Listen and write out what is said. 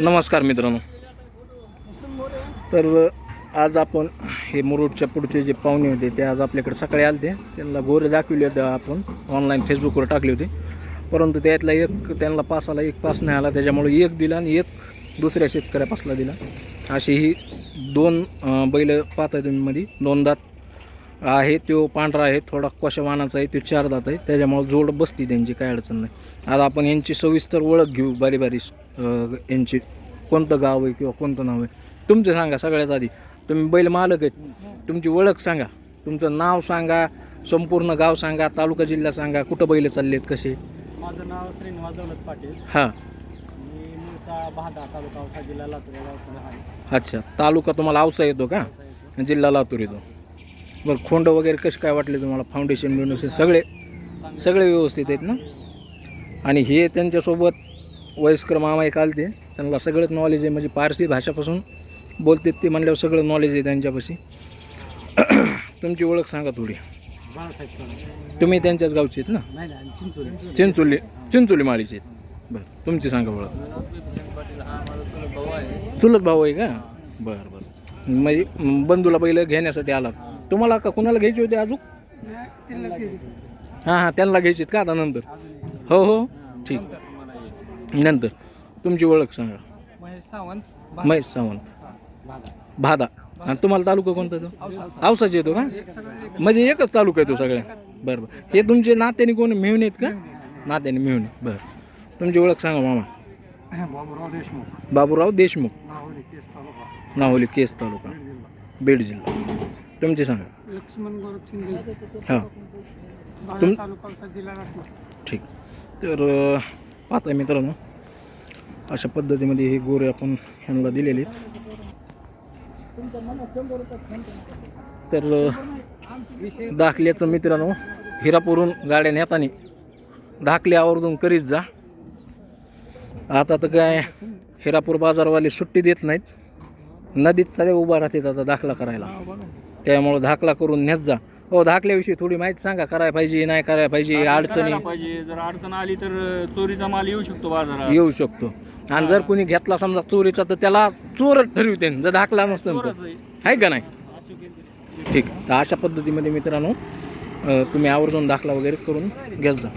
नमस्कार मित्रांनो. तर आज आपण हे मुरुडच्या पुढचे जे पाहुणे होते ते आज आपल्याकडे सकाळी आले होते त्यांना गोरे दाखविले होते आपण ऑनलाईन फेसबुकवर टाकले होते. परंतु त्यातला एक त्यांना पास आला एक पास नाही आला त्याच्यामुळे एक दिला आणि एक दुसऱ्या शेतकऱ्यापासला दिला. अशी ही दोन बैल पाहताय तुम्ही मध्ये दोन दात आहे तो पांढरा आहे थोडा कोशा वाणाचा आहे तो चार दात आहे. त्याच्यामुळे जोड बसती त्यांची काय अडचण नाही. आज आपण यांची सविस्तर ओळख घेऊ बारी बारी यांची कोणतं गाव आहे किंवा कोणतं नाव आहे. तुमचं सांगा सगळ्यात आधी. तुम्ही बैल मालक आहेत. तुमची ओळख सांगा. तुमचं नाव सांगा संपूर्ण गाव सांगा तालुका जिल्हा सांगा कुठं बैल चाललेत कसे? माझं नाव श्रीनिवास दौलत पाटील. हां. तालुका अच्छा. तालुका तुम्हाला आवसा येतो का? जिल्हा लातूर येतो. बरं खोंड वगैरे कसे काय वाटले तुम्हाला? फाउंडेशन बिउंडेशन सगळे सगळे व्यवस्थित आहेत ना? आणि हे त्यांच्यासोबत वयस्कर मामा एक आलते. त्यांना सगळंच नॉलेज आहे. म्हणजे पारसी भाषापासून बोलतात ते म्हणल्यावर सगळं नॉलेज आहे त्यांच्यापाशी. तुमची ओळख सांगा थोडी. तुम्ही त्यांच्याच गावचे आहेत ना? चिंचोली. चिंचोली माळीचे आहेत. बरं तुमची सांगा ओळख. हा चुलत भाऊ आहे. चुलत भाऊ आहे का? बरं बरं. म्हणजे म, बंधूला पहिलं घेण्यासाठी आलात. तुम्हाला का कुणाला घ्यायचे होते अजून? हां हां त्यांना घ्यायचे आहेत का आता नंतर? हो हो. ठीक. नंतर. तुमची ओळख सांगा. महेश सावंत. महेश सावंत भादा. आणि तुम्हाला तालुका कोणता तो औसाचे येतो का? म्हणजे एकच तालुका आहे तो सगळ्या. बरं बरं. हे तुमचे नात्याने कोण मिळून आहेत का? नात्याने मिळून बरं. तुमची ओळख सांगा मामा. बाबूराव देशमुख. बाबूराव देशमुख. नाहोली केस तालुका. बीड जिल्हा. तुमचे सांगा. लक्ष्मण गोरख शिंदे. हां. तुम तालुका औसा जिल्हा लातूर ठीक. तर अं, पाहताय मित्रांनो अशा पद्धतीमध्ये हे गोरे आपण ह्यांना दिलेले आहेत. तर अं, दाखल्याचं मित्रांनो हिरापूरून गाड्या नेतानी दाखले आवर्जून करीत जा. आता तर काय हिरापूर बाजारवाले सुट्टी देत नाहीत. नदीत सगळे उभा राहतात आता दाखला करायला. त्यामुळं दाखला करून नेत जा. हो दाखल्याविषयी थोडी माहिती सांगा करायला पाहिजे नाही करायला पाहिजे अडचणी. पाहिजे. जर अडचण आली तर चोरीचा माल येऊ शकतो बाजारात. येऊ शकतो. आणि जर कोणी घेतला समजा चोरीचा तर त्याला चोरच ठरविते जर दाखला नसतं तर. चोरच आहे. आहे का नाही? ठीक. तर अशा पद्धतीमध्ये मित्रांनो अं, तुम्ही आवर्जून दाखला वगैरे करून घेत जा.